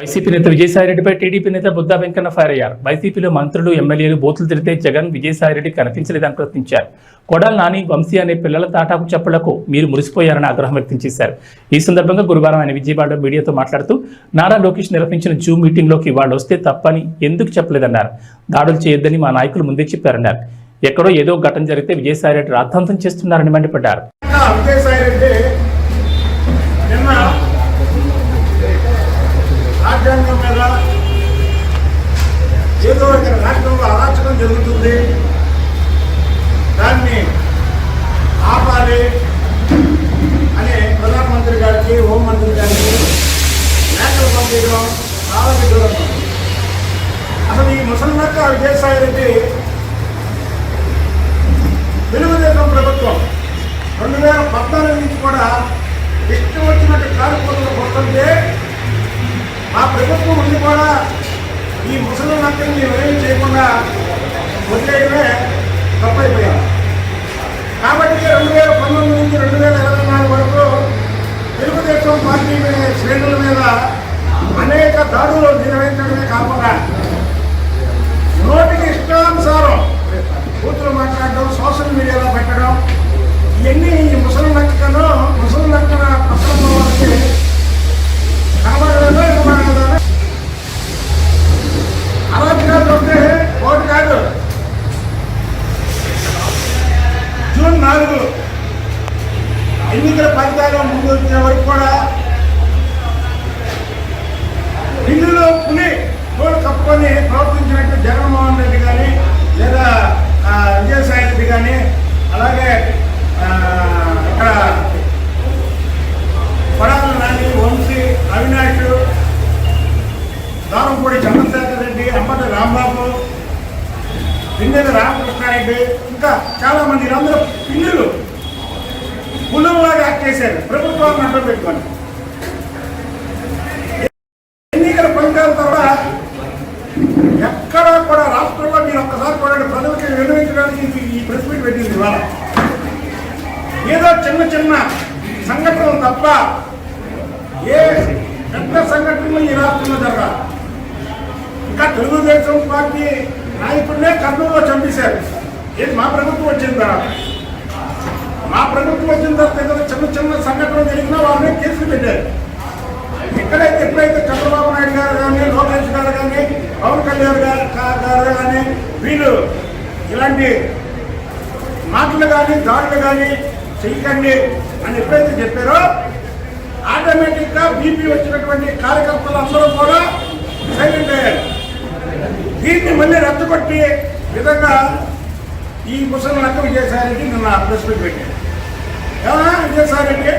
YCP నేత విజయసాయిరెడ్డిపై TDP నేత Buddha Venkanna fire అయ్యారు. వైసీపీలో మంత్రులు ఎమ్మెల్యేలు బూతులు తిరిగితే జగన్ విజయసాయిరెడ్డి కనిపించలేదని ప్రశ్నించారు. కొడాల నాని వంశీ అనే పిల్లల తాటాకు చెప్పులకు మీరు మురిసిపోయారని ఆగ్రహం వ్యక్తం చేశారు. ఈ సందర్భంగా గురువారం ఆయన విజయవాడ మీడియాతో మాట్లాడుతూ నారా లోకేష్ నిర్వహించిన జూమ్ మీటింగ్లోకి వాళ్ళు వస్తే తప్పని ఎందుకు చెప్పలేదన్నారు. దాడులు చేయొద్దని మా నాయకులు ముందే చెప్పారన్నారు. ఎక్కడో ఏదో ఘటన జరిగితే విజయసాయిరెడ్డి రాద్ధాంతం చేస్తున్నారని మండిపడ్డారు. రాజ్యాంగం మీద ఏదో ఇక్కడ రాష్ట్రంలో అరాచకం జరుగుతుంది. దాన్ని ఆపాలి అని ప్రధానమంత్రి గారికి హోంమంత్రి గారికి లేఖలు పంపించడం చాలా విదూరం అసలు ఈ ముసలిమక్క విజయసాయి రెడ్డి తెలుగుదేశం ప్రభుత్వం రెండు వేల పద్నాలుగు నుంచి కూడా ఇష్టం వచ్చినట్టు కార్యక్రమాలు వస్తుంటే ఆ ప్రభుత్వం ఉండి కూడా ఈ ముసలి నక్కని మేము ఏం చేయకుండా వదిలేయడమే తప్పైపోయాం కాబట్టి రెండు వేల పంతొమ్మిది నుంచి రెండు వేల ఇరవై నాలుగు వరకు తెలుగుదేశం పార్టీ శ్రేణుల మీద అనేక దాడులు నిర్వహించడమే కాకుండా నోటికి ఇష్టానుసారం కూతురు మాట్లాడడం సోషల్ మీడియాలో పెట్టడం ఇవన్నీ ఈ ముసలి లెక్కను ముసలి లెక్కన పక్కన వాళ్ళకి కనబడలేదో కనబడలేదో అరాజకాలు ఉంటే ఓటు కాదు జూన్ నాలుగు ఎన్నికల ఫలితాలు ముందు వచ్చిన వరకు కూడా ఢిల్లీలో పులి తోడు కప్పుకొని ప్రవర్తించినట్టు జగన్మోహన్ రెడ్డి కానీ లేదా విజయసాయి రెడ్డి కానీ అలాగే అక్కడ ఇక్కడ పడాల నాని వంశీ అవినాష్ దారంపూడి చంద్రశేఖర్ రెడ్డి అంబటి రాంబాబు పిన్నెల రామకృష్ణారెడ్డి ఇంకా చాలా మంది పిల్లలు పిల్లులు యాక్ట్ చేశారు. ప్రభుత్వాన్ని అడ్డం పెట్టుకొని ఎన్నికల ఫలితాల తర్వాత ఎక్కడా కూడా రాష్ట్రంలో మీరు ఒక్కసారి కూడా ప్రజలకి వినియోగించడానికి ఇది ఈ ప్రెస్ ద్వారా. ఏదో చిన్న చిన్న సంఘటనలు తప్ప ఏ పెద్ద సంఘటనలు ఈ రాష్ట్రంలో జరగాలి. ఇంకా తెలుగుదేశం పార్టీ నాయకుడినే కర్నూలులో చంపేశారు. ఏది మా ప్రభుత్వం వచ్చిన తర్వాత? మా ప్రభుత్వం వచ్చిన తర్వాత ఏదైనా చిన్న చిన్న సంఘటనలు జరిగినా వాళ్ళని కేసులు పెట్టారు. ఎక్కడైతే ఎప్పుడైతే చంద్రబాబు నాయుడు గారు కానీ లోకేష్ గారు కానీ పవన్ కళ్యాణ్ గారు కా- గారు కానీ వీళ్ళు ఇలాంటి మాటలు కానీ దాడులు కానీ చెయ్యకండి అని ఎప్పుడైతే చెప్పారో ఆటోమేటిక్గా బీపీ వచ్చినటువంటి కార్యకర్తలు అందరూ కూడా సైలెంట్ అయ్యారు. దీన్ని మళ్ళీ రెచ్చగొట్టి విధంగా ఈ ముసలి లెక్క విజయసాయిరెడ్డి నిన్న ప్రెస్ మీట్ పెట్టారు. ఏమన్నా విజయసాయిరెడ్డి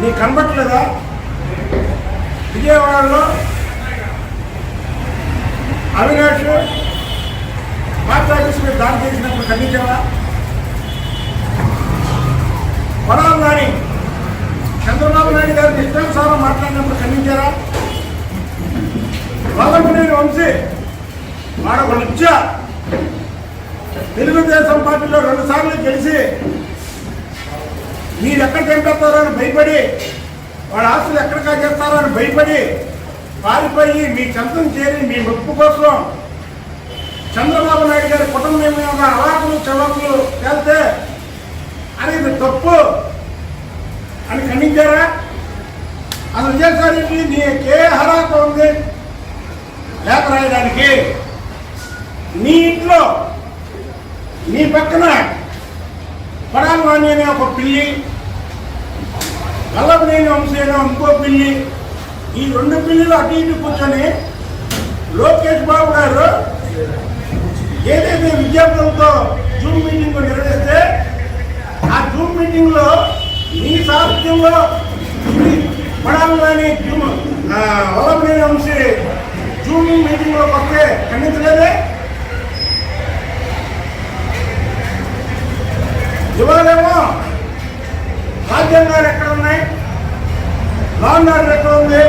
నీకు కనబట్టలేదా విజయవాడలో అవినాష్ కాంట్రాక్టర్స్ ఆఫీస్ మీద దాడి చేసినప్పుడు ఖండించావా పడాలి నాని చంద్రబాబు నాయుడు గారిని ఇష్టానుసారం మాట్లాడినప్పుడు ఖండించారా వాళ్ళకునేని వంశీ వాడు ఒక లుచ్చ తెలుగుదేశం పార్టీలో రెండు సార్లు గెలిచి మీరు ఎక్కడ చంపేస్తారో అని భయపడి వాళ్ళ ఆస్తులు ఎక్కడ కాజేస్తారో అని భయపడి పారిపోయి మీ చంతం చేరి మీ ముప్పు కోసం చంద్రబాబు నాయుడు గారి కుటుంబం మీద అలాకులు చవాకులు తేలితే అది తప్పు అని ఖండించారా? అసలు విజయసాయి నీకే అర్హత ఉంది? లేఖ రాయడానికి. నీ ఇంట్లో నీ పక్కన పడాలి వాణి అనే ఒక పిల్లి గల్లబనేని వంశీ అనే ఇంకో పిల్లి ఈ రెండు పిల్లిలు అటు ఇటు కూర్చొని లోకేష్ బాబు గారు ఏదైతే విజ్ఞాపనంతో జూమ్ మీటింగ్ నిర్వహిస్తే ఆ జూమ్ మీటింగ్లో నీ సాహిత్యంలో పడాలని జూమ్ వల్లభనేని వంశీ జూమ్ మీటింగ్లోకి వస్తే ఖండించలేదే? ఇవాళేమో రాజ్యాంగాలు ఎక్కడ ఉన్నాయి? లా ఆర్డర్ ఎక్కడ ఉంది?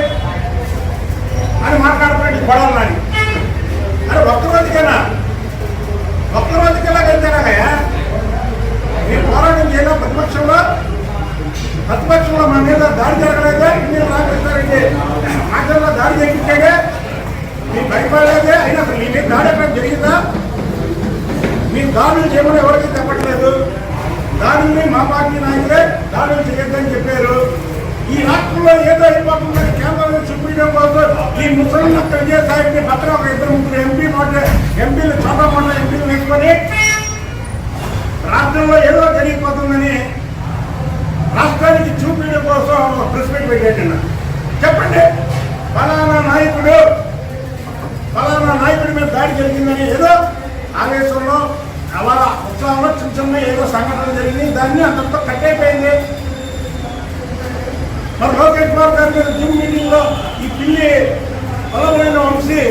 అని మాట్లాడుతున్నాడు పడాలని అరే ఒక్క రోజుకేనా ఒక్క రోజుకి ఎలా వెళ్తారా మీరు పోరాటం చేయడం ప్రతిపక్షంలో ప్రతిపక్షంలో మన మీద దాడి జరగలేదే మీరు రాకేస్తారండి మాట్లాడ దాడి చేయించాడే మీ భయపడలేదే అయినా అసలు మీ మీద దాడి ఎక్కడ జరిగిందా? మీ దాడులు చేయమని ఎవరికి చెప్పట్లేదు. దాడుల్ని మా పార్టీ నాయకులే దాడులు చేయొద్దని చెప్పారు. ఈ రాష్ట్రంలో ఏదో అయిపోతుందని కేంద్రంలో చూపించడం కోసం ఈ ముసలి నక్క విజయసాయిని పక్కన ఒక ఇద్దరు ముగ్గురు ఎంపీ మాట ఎంపీలు చోట మండల ఎంపీలు వేసుకొని రాష్ట్రంలో ఏదో జరిగిపోతుందని రాష్ట్రానికి చూపించడం కోసం ఒక ప్రెస్ మీట్ పెట్టేటన్న. చెప్పండి. ఫలానా నాయకుడు ఫలానా నాయకుడి మీద దాడి జరిగిందని ఏదో ఆవేశంలో అలా ఉత్సాహంలో చిన్న చిన్న ఏదో సంఘటన జరిగింది దాన్ని అంతటితో కట్టయిపోయింది మరి లోకేష్ కుమార్ గారి మీద జూమ్ మీటింగ్లో ఈ పిల్లి బలమైన వంశీ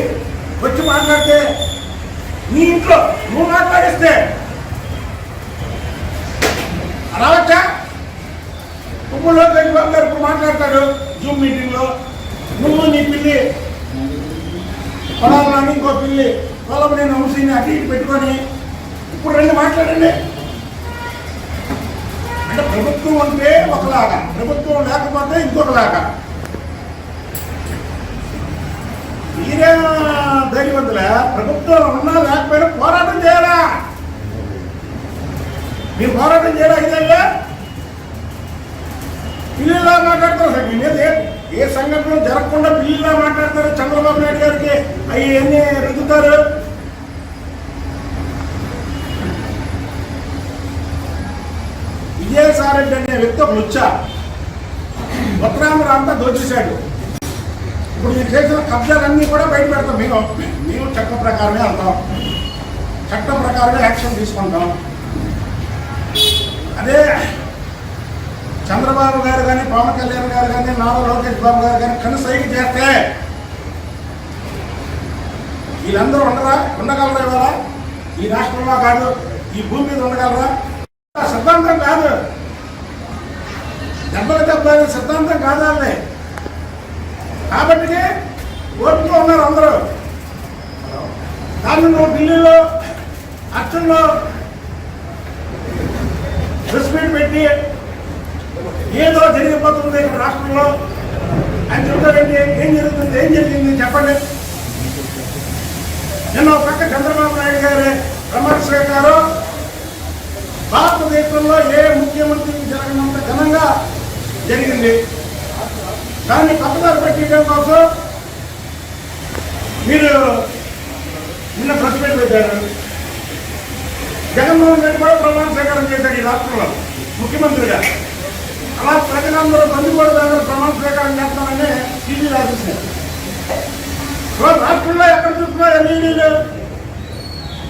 వచ్చి మాట్లాడితే నీ ఇంట్లో నువ్వు మాట్లాడిస్తే రావచ్చా ఇప్పుడు లోకేష్ బాబు గారు ఇప్పుడు మాట్లాడతాడు జూమ్ మీటింగ్లో. నువ్వు నీ పిల్లి. పొలాలని ఇంకో పిల్లి. పొలంని వంశీని అటు ఇటు పెట్టుకొని ఇప్పుడు రెండు మాట్లాడండి. అంటే ప్రభుత్వం ఉంటే ఒకలాగా. ప్రభుత్వం లేకపోతే ఇంకొకలాగా. మీరే ధైర్యవంతులే? ప్రభుత్వం ఉన్నా లేకపోయినా పోరాటం చేయాలా? మీరు పోరాటం చేయడానికి ఇదే మీ మీద ఏ- సంఘటన జరగకుండా పిల్లలా మాట్లాడతారు చంద్రబాబు నాయుడు గారికి? అవి ఎన్ని రుద్దుతారు విజయసారెడ్డి అనే వ్యక్తి ఒక లుచ్చ ఉత్తరాంధ్ర అంతా దోచేశాడు. ఇప్పుడు మీరు చేసిన కబ్జాలన్నీ కూడా బయట పెడతాం మేము. మేము చట్ట ప్రకారమే అంటాం చట్టం ప్రకారమే యాక్షన్ తీసుకుంటాం. అదే చంద్రబాబు గారు కానీ పవన్ కళ్యాణ్ గారు కానీ నారా లోకేష్ బాబు గారు కానీ కనుసైకి చేస్తే వీళ్ళందరూ ఉండరా? ఉండగలరా ఇవాళ? ఈ రాష్ట్రంలో కాదు ఈ భూమి మీద ఉండగలరా? సిద్ధాంతం కాదు. దెబ్బలు దెబ్బలు సిద్ధాంతం కాదండి కాబట్టి ఓపిక ఉన్నారు అందరూ. దాన్ని నువ్వు ఢిల్లీలో అచ్చంలో ప్రెస్ మీట్ పెట్టి ఏదో జరిగిపోతుంది ఇక్కడ రాష్ట్రంలో. అని చెప్తారంటే ఏం జరుగుతుంది? ఏం జరిగింది? చెప్పండి. నిన్న ఒక పక్క చంద్రబాబు నాయుడు గారి ప్రమాణ గారు భారతదేశంలో ఏ ముఖ్యమంత్రికి జరగనంత ఘనంగా జరిగింది. దాన్ని పక్కదారి పెట్టడం కోసం మీరు నిన్న ప్రెస్ మీట్ పెట్టారు. జగన్మోహన్ రెడ్డి కూడా ప్రమాణ స్వీకారం చేశారు ఈ రాష్ట్రంలో ముఖ్యమంత్రిగా. అలా ప్రజలందరూ బంధు కూడా దాని ప్రమాణ ప్రకారం చేస్తామని టీవీ రాసేసారు రాష్ట్రంలో ఎక్కడ చూసినా ఎల్ఈడీలు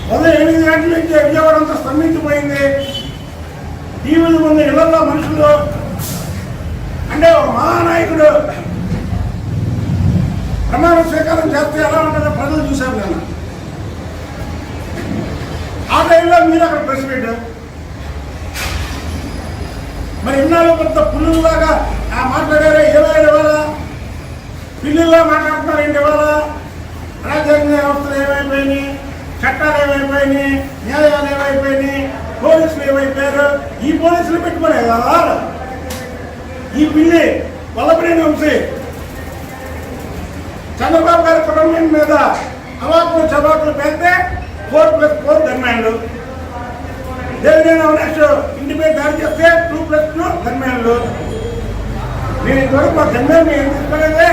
ఉదయం ఎనిమిది గంటల నుంచి విజయవాడ అంతా స్తంభించిపోయింది. టీవీల ముందు ఇళ్ళలో మనుషులు అంటే ఒక మహానాయకుడు ప్రమాణ స్వీకారం చేస్తే ఎలా ఉంటుందో ప్రజలు చూశాను నేను ఆ టైంలో మీరు అక్కడ ప్రెస్ మీట్ మరి ఇన్నాళ్ళు కొంత పుల్లులాగా ఆ మాట్లాడారే ఏమైనా ఇవ్వాలా పిల్లుల్లో మాట్లాడుతున్నారు ఏంటి ఇవ్వాలా రాజ్యాంగ వ్యవస్థలు ఏమైపోయినాయి? చట్టాలు ఏమైపోయినాయి? న్యాయాలు ఏమైపోయినాయి? పోలీసులు ఏమైపోయారు? ఈ పోలీసులు పెట్టుకునే కదా? ఈ పిల్లి వల్లభనేని వంశీ. చంద్రబాబు గారి కుటుంబం మీద అవాకులు చబాకులు పెడితే ఫోర్ ప్లస్ ఫోర్ ధర్మాలు దేవినేని అవినాష్ ఇంటి మీద దాడి చేస్తే టూ ప్లస్ టూ ధర్మాలు నేను ఇంతవరకు మా ధర్మాన్ని ఏం తీసుకోలేదే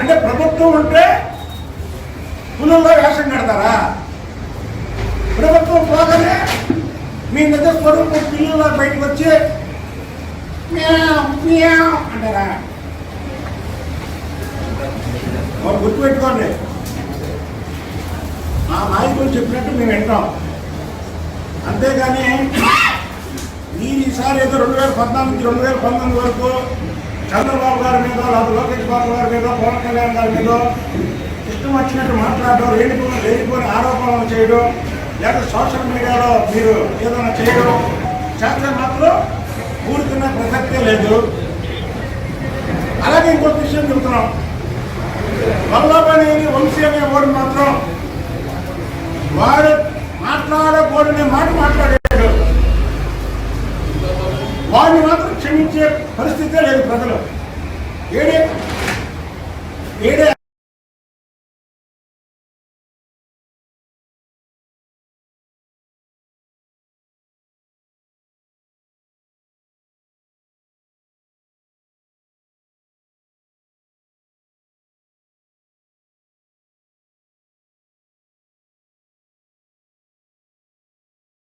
అంటే ప్రభుత్వం ఉంటే పులుల్లో వేషం కడతారా? ప్రభుత్వం పోగానే మీ నిజ కొడుకు పిల్లల బయటకు వచ్చి అంటారా? గుర్తుపెట్టుకోండి. మా నాయకులు చెప్పినట్టు మేము వింటాం. అంతేగాని మీరు ఈసారి ఏదో రెండు వేల పద్నాలుగు నుంచి రెండు వేల పంతొమ్మిది వరకు చంద్రబాబు గారి మీద లేదా లోకేష్ బాబు గారి మీద పవన్ కళ్యాణ్ గారి మీద ఇష్టం వచ్చినట్టు మాట్లాడడం లేనిపోయిన లేనిపోయిన ఆరోపణలు చేయడం లేదా సోషల్ మీడియాలో మీరు ఏదైనా చేయడం చేస్తే మాత్రం ఊరుకున్న ప్రసక్తే లేదు. అలాగే ఇంకొక విషయం చెబుతున్నాం వల్లభనేని వంశీయమే ఓడి మాత్రం వాడు మాట్లాడకూడని మాట మాట్లాడాడు. వాడిని మాత్రం క్షమించే పరిస్థితే లేదు ప్రజలు. ఏడే? ఏడే?